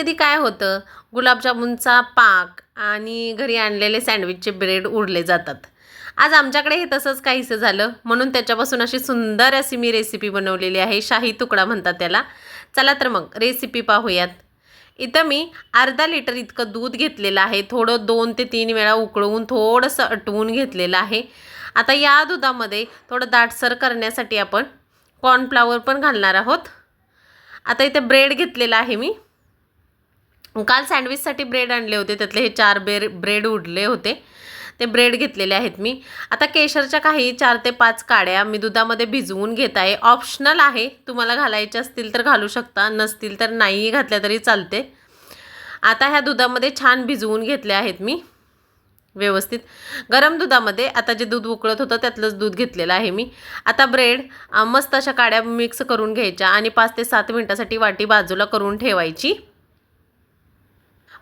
कधी काय होतं गुलाबजामुनचा पाक आणि घरी आणलेले सँडविचचे ब्रेड उरले जातात. आज आमच्याकडे हे तसंच काहीसं झालं म्हणून त्याच्यापासून अशी सुंदर अशी मी रेसिपी बनवलेली आहे शाही तुकडा म्हणतात त्याला. चला तर मग रेसिपी पाहूयात. इथं मी अर्धा लिटर इतकं दूध घेतलेलं आहे थोडं दोन ते तीन वेळा उकळवून थोडंसं अटवून घेतलेलं आहे. आता या दुधामध्ये थोडं दाटसर करण्यासाठी आपण कॉर्नफ्लावर पण घालणार आहोत. आता इथे ब्रेड घेतलेला आहे मी. काल सँडविचसाठी ब्रेड आणले होते. त्यातले हे चार बेर ब्रेड उडले होते. ते ब्रेड घेतलेले आहेत मी. आता केशरच्या काही चार ते पाच काड्या मी दुधामध्ये भिजवून घेत आहे. ऑप्शनल आहे. तुम्हाला घालायचे असतील तर घालू शकता. नसतील तर नाही घातल्या तरी चालते. आता ह्या दुधामध्ये छान भिजवून घेतले आहेत मी. व्यवस्थित. गरम दुधामध्ये आता जे दूध उकळत होतं त्यातलंच दूध घेतलेलं आहे मी. आता ब्रेड मस्त अशा काड्या मिक्स करून घ्यायच्या आणि पाच ते सात मिनटासाठी वाटी बाजूला करून ठेवायची.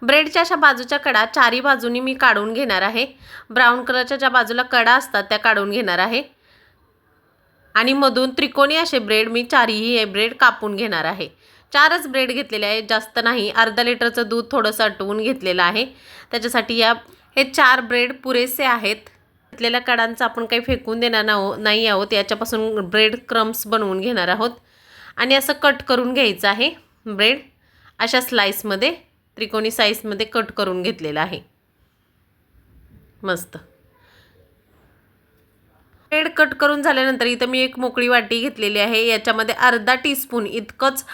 ब्रेडच्या अशा बाजूच्या कडा चारी बाजूनी मी काढून घेणार आहे. ब्राऊन कलरच्या ज्या बाजूला कडा असतात त्या काढून घेणार आहे. आणि मधून त्रिकोणी असे ब्रेड मी चारीही हे ब्रेड कापून घेणार आहे. चारच ब्रेड घेतलेले आहे जास्त नाही. अर्धा लिटरचं दूध थोडंसं आटवून घेतलेलं आहे. त्याच्यासाठी या हे चार ब्रेड पुरेसे आहेत. घेतलेल्या कडांचं आपण काही फेकून देणार ना नाही आहोत. याच्यापासून ब्रेड क्रम्स बनवून घेणार आहोत. आणि असं कट करून घ्यायचं आहे ब्रेड अशा स्लाईसमध्ये त्रिकोणी साईजमध्ये कट करून घेतलेलं आहे. मस्त. ब्रेड कट करून झाल्यानंतर इथं मी एक मोकळी वाटी घेतलेली आहे. याच्यामध्ये अर्धा टीस्पून इतकंच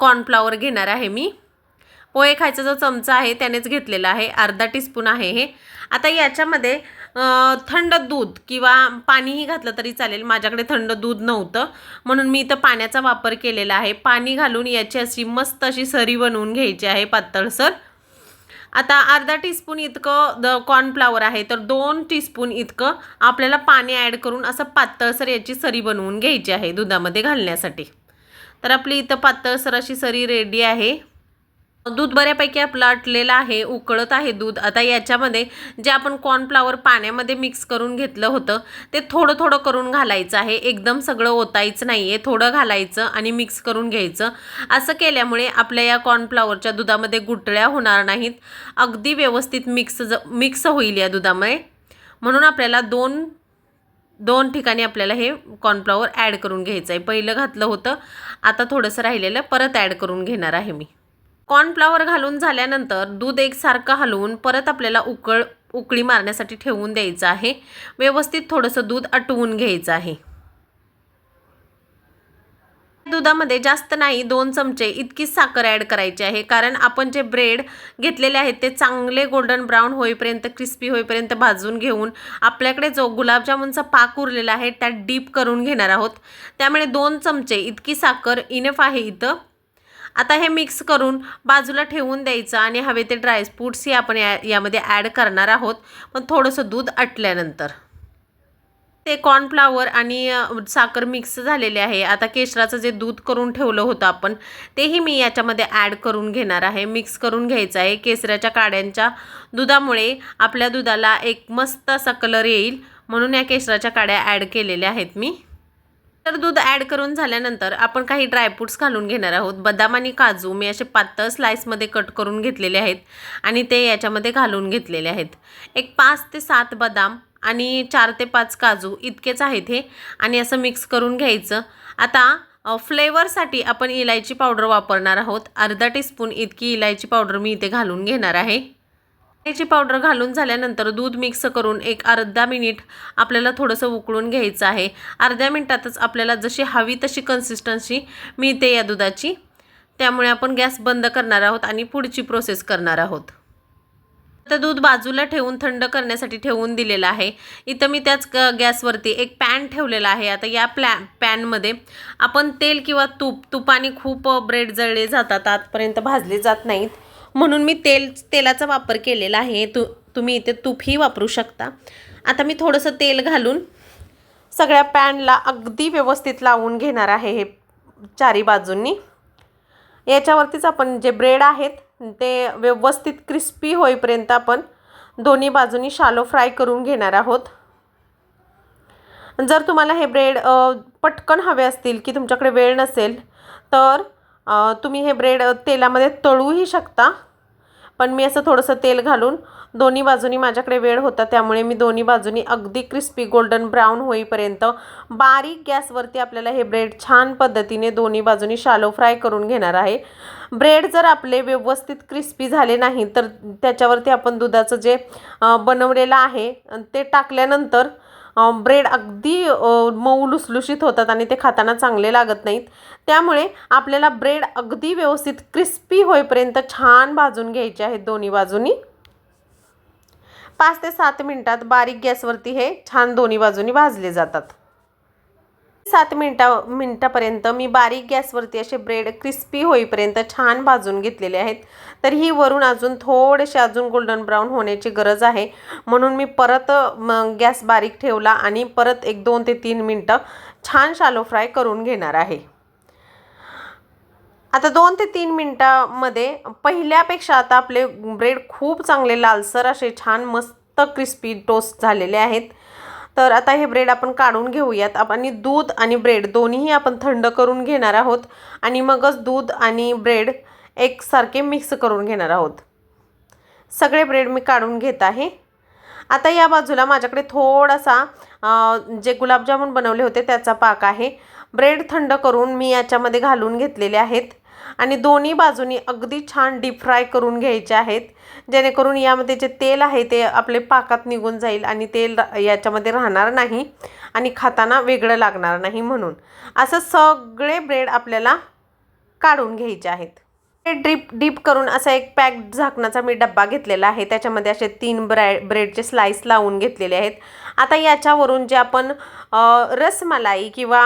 कॉर्नफ्लावर घेणार आहे मी. पोहे खायचा जो चमचा आहे त्यानेच घेतलेला आहे. अर्धा टीस्पून आहे हे. आता याच्यामध्ये थंड दूध किंवा पाणीही घातलं तरी चालेल. माझ्याकडे थंड दूध नव्हतं. म्हणून मी इथं पाण्याचा वापर केलेला आहे. पाणी घालून याची अशी मस्त अशी सरी बनवून घ्यायची आहे पातळसर. आता अर्धा टीस्पून इतकं द कॉर्नफ्लावर आहे. तर दोन टीस्पून इतकं आपल्याला पाणी ॲड करून असं पातळसर याची सरी बनवून घ्यायची आहे दुधामध्ये घालण्यासाठी. तर आपली इथं पातळसर अशी सरी रेडी आहे. दूध बऱ्यापैकी आपलं आटलेलं आहे उकळत आहे दूध. आता याच्यामध्ये जे आपण कॉर्नफ्लावर पाण्यामध्ये मिक्स करून घेतलं होतं ते थोडं थोडं करून घालायचं आहे. एकदम सगळं ओतायचं नाही आहे थोडं घालायचं आणि मिक्स करून घ्यायचं. असं केल्यामुळे आपल्या या कॉर्नफ्लावरच्या दुधामध्ये गुटळ्या होणार नाहीत. अगदी व्यवस्थित मिक्स ज मिक्स होईल या दुधामुळे. म्हणून आपल्याला दोन दोन ठिकाणी आपल्याला हे कॉर्नफ्लॉवर ॲड करून घ्यायचं आहे पहिलं घातलं होतं आता थोडंसं राहिलेलं परत ॲड करून घेणार आहे मी. कॉर्नफ्लॉवर घालून झाल्यानंतर दूध एकसारखं हलवून परत आपल्याला उकळ उकळी मारण्यासाठी ठेवून द्यायचं आहे. व्यवस्थित थोडंसं दूध आटवून घ्यायचं आहे. दुधामध्ये जास्त नाही दोन चमचे इतकीच साखर ॲड करायची आहे. कारण आपण जे ब्रेड घेतलेले आहेत ते चांगले गोल्डन ब्राऊन होईपर्यंत क्रिस्पी होईपर्यंत भाजून घेऊन आपल्याकडे जो गुलाबजामुनचा पाक उरलेला आहे त्यात डीप करून घेणार आहोत. त्यामुळे दोन चमचे इतकी साखर इनफ आहे इथं. आता हे मिक्स करून बाजूला ठेवून द्यायचं आणि हवे ते ड्रायफ्रूट्सही आपण या यामध्ये ॲड करणार आहोत. पण थोडंसं दूध आटल्यानंतर. ते कॉर्नफ्लावर आणि साखर मिक्स झालेले आहे. आता केशराचं जे दूध करून ठेवलं होतं आपण तेही मी याच्यामध्ये ॲड करून घेणार आहे. मिक्स करून घ्यायचं आहे. केसराच्या काड्यांच्या दुधामुळे आपल्या दुधाला एक मस्त असा कलर येईल म्हणून या केशराच्या काड्या ॲड केलेल्या आहेत मी. तर दूध ॲड करून झाल्यानंतर आपण काही ड्रायफ्रूट्स घालून घेणार आहोत. बदाम आणि काजू मी असे पातळ स्लाईसमध्ये कट करून घेतलेले आहेत आणि ते याच्यामध्ये घालून घेतलेले आहेत. एक पाच ते सात बदाम आणि चार ते पाच काजू इतकेच आहेत हे आणि असं मिक्स करून घ्यायचं. आता फ्लेवरसाठी आपण इलायची पावडर वापरणार आहोत. अर्धा टीस्पून इतकी इलायची पावडर मी इथे घालून घेणार आहे. इलायची पावडर घालून झाल्यानंतर दूध मिक्स करून एक अर्धा मिनिट आपल्याला थोडंसं उकळून घ्यायचं आहे. अर्ध्या मिनिटातच आपल्याला जशी हवी तशी कन्सिस्टन्सी मिळते या दुधाची. त्यामुळे आपण गॅस बंद करणार आहोत आणि पुढची प्रोसेस करणार आहोत. तर दूध बाजूला ठेवून थंड करण्यासाठी ठेवून दिलेलं आहे. इथं मी त्याच ग- गॅसवरती एक पॅन ठेवलेला आहे. आता या प्लॅ पॅनमध्ये आपण तेल किंवा तूप तुपाने खूप ब्रेड जळले जातात. आतपर्यंत भाजले जात नाहीत. म्हणून मी तेल तेलाचा वापर केलेला आहे. तू तुम्ही इथे तूपही वापरू शकता. आता मी थोडंसं तेल घालून सगळ्या पॅनला अगदी व्यवस्थित लावून घेणार आहे हे चारी बाजूंनी. याच्यावरतीच आपण जे ब्रेड आहेत ते व्यवस्थित क्रिस्पी होईपर्यंत आपण दोन्ही बाजूनी शालो फ्राय करून घेणार आहोत. जर तुम्हाला हे ब्रेड पटकन हवे असतील की तुमच्याकडे वेळ नसेल तर तुम्ही हे ब्रेड तेलामध्ये तळूही शकता. पण मी असं थोडंसं तेल घालून दोन्ही बाजूनी माझ्याकडे वेळ होता त्यामुळे मी दोन्ही बाजूनी अगदी क्रिस्पी गोल्डन ब्राऊन होईपर्यंत बारीक गॅसवरती आपल्याला हे ब्रेड छान पद्धतीने दोन्ही बाजूनी शालो फ्राय करून घेणार आहे. ब्रेड जर आपले व्यवस्थित क्रिस्पी झाले नाही तर त्याच्यावरती आपण दुधाचं जे बनवलेलं आहे ते टाकल्यानंतर ब्रेड अगदी मऊ लुसलुशीत होतात आणि ते खाताना चांगले लागत नाहीत. त्यामुळे आपल्याला ब्रेड अगदी व्यवस्थित क्रिस्पी होईपर्यंत छान भाजून घ्यायचे आहेत दोन्ही बाजूनी. पाच ते सात मिनटात बारीक गॅसवरती हे छान दोन्ही बाजूनी भाजले जातात. सात मिनटा मिनटापर्यंत मी बारीक गॅसवरती असे ब्रेड क्रिस्पी होईपर्यंत छान भाजून घेतलेले आहेत. तर ही वरून अजून थोडेसे अजून गोल्डन ब्राऊन होण्याची गरज आहे. म्हणून मी परत गॅस बारीक ठेवला आणि परत एक दोन ते तीन मिनटं छान शालो फ्राय करून घेणार आहे. आता दोन ते तीन मिनटामध्ये पहिल्यापेक्षा आता आपले ब्रेड खूप चांगले लालसर असे छान मस्त क्रिस्पी टोस्ट झालेले आहेत. तर आता हे ब्रेड आपण काढून घेऊयात. आणि दूध आणि ब्रेड दोन्हीही आपण थंड करून घेणार आहोत. आणि मगच दूध आणि ब्रेड एकसारखे मिक्स करून घेणार आहोत. सगळे ब्रेड मी काढून घेत आहे. आता या बाजूला माझ्याकडे थोडासा जे गुलाबजामुन बनवले होते त्याचा पाक आहे. ब्रेड थंड करून मी याच्यामध्ये घालून घेतलेले आहेत. आणि दोन्ही बाजूनी अगदी छान डीप फ्राय करून घ्यायचे आहेत. जेणेकरून यामध्ये जे तेल आहे ते आपले पाकात निघून जाईल आणि तेल याच्यामध्ये राहणार नाही आणि खाताना वेगळं लागणार नाही म्हणून. असं सगळे ब्रेड आपल्याला काढून घ्यायचे आहेत. ड्रीप डीप करून असा एक पॅक झाकणाचा मी डब्बा घेतलेला आहे. त्याच्यामध्ये असे तीन ब्रॅ ब्रेडचे स्लाईस लावून घेतलेले आहेत. आता याच्यावरून जे आपण रसमलाई किंवा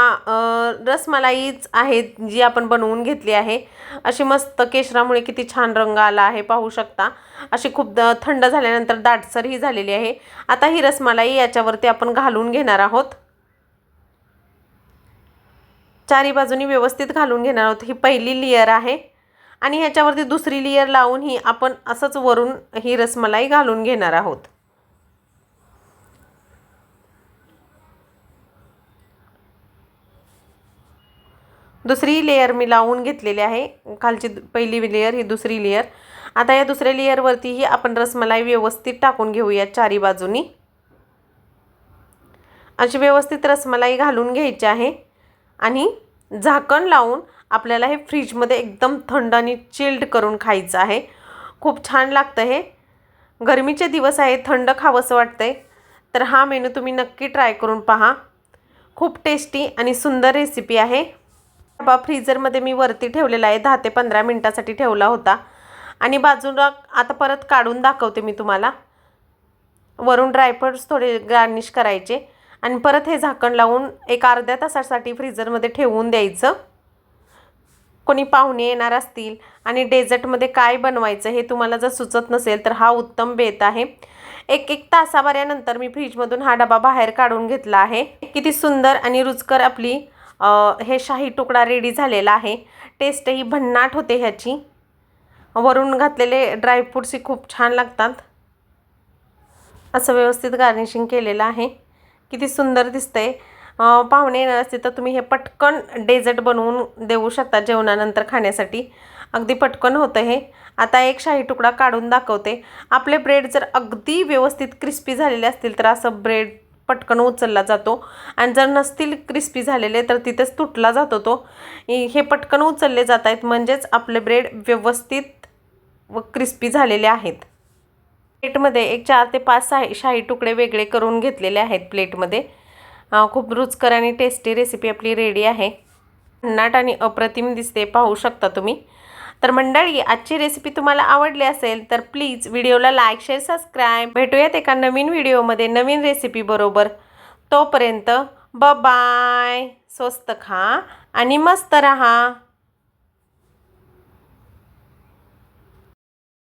रसमलाईच आहे जी आपण बनवून घेतली आहे अशी मस्त केशरामुळे किती छान रंग आला आहे पाहू शकता. अशी खूप थंड झाल्यानंतर दाटसर ही झालेली आहे. आता ही रसमलाई याच्यावरती आपण घालून घेणार आहोत. चारी बाजूनी व्यवस्थित घालून घेणार आहोत. ही पहिली लेयर आहे. आणि ह्याच्यावरती दुसरी लेयर लावून ही आपण असंच वरून ही रसमलाई घालून घेणार आहोत. दुसरी लेयर मी लावून घेतलेली आहे. खालची पहिली लेयर ही दुसरी लेयर आता या दुसऱ्या लेयरवरतीही आपण रसमलाई व्यवस्थित टाकून घेऊया चारी बाजूनी. अशी व्यवस्थित रसमलाई घालून घ्यायची आहे. आणि झाकण लावून आपल्याला हे फ्रीजमध्ये एकदम थंड आणि चिल्ड करून खायचं आहे. खूप छान लागतं हे. गरमीचे दिवस आहे थंड खावंसं वाटतंय. तर हा मेनू तुम्ही नक्की ट्राय करून पहा. खूप टेस्टी आणि सुंदर रेसिपी आहे. डबा फ्रीजरमध्ये मी वरती ठेवलेला आहे दहा ते पंधरा मिनटासाठी ठेवला होता. आणि बाजूला आता परत काढून दाखवते मी तुम्हाला. वरून ड्रायफ्रूट्स थोडे गार्निश करायचे. आणि परत हे झाकण लावून एक अर्ध्या तासासाठी फ्रीजरमध्ये ठेवून द्यायचं. कोणी पाहुणे येणार असतील आणि डेझर्टमध्ये काय बनवायचं हे तुम्हाला जर सुचत नसेल तर हा उत्तम बेत आहे. एक एक तासाभरानंतर मी फ्रीजमधून हा डबा बाहेर काढून घेतला आहे. किती सुंदर आणि रुचकर आपली हे शाही तुकडा रेडी झालेला आहे. टेस्टही भन्नाट होते ह्याची. वरून घातलेले ड्रायफ्रूट्सही खूप छान लागतात. असं व्यवस्थित गार्निशिंग केलेलं आहे. किती सुंदर दिसतंय. आहे पाहुणे येणार असतील तर तुम्ही हे पटकन डेझर्ट बनवून देऊ शकता जेवणानंतर खाण्यासाठी. अगदी पटकन होतं हे. आता एक शाही तुकडा काढून दाखवते. आपले ब्रेड जर अगदी व्यवस्थित क्रिस्पी झालेले असतील तर असं ब्रेड पटकन उचलला जातो. आणि जर नसतील क्रिस्पी झालेले तर तिथेच तुटला जातो तो. हे पटकन उचलले जात आहेत. म्हणजेच आपले ब्रेड व्यवस्थित व क्रिस्पी झालेले आहेत. प्लेटमध्ये एक चार ते पाच शाही शाही तुकडे वेगळे करून घेतलेले आहेत प्लेटमध्ये. खूप रुचकर आणि टेस्टी रेसिपी आपली रेडी आहे. भन्नाट आणि अप्रतिम दिसते पाहू शकता तुम्ही. तर मंडळी आजची रेसिपी तुम्हाला आवडली असेल तर प्लीज व्हिडिओला लाईक शेअर सबस्क्राईब भेटूयात एका नवीन व्हिडिओमध्ये नवीन रेसिपी बरोबर. तोपर्यंत ब बाय स्वस्त खा आणि मस्त रहा.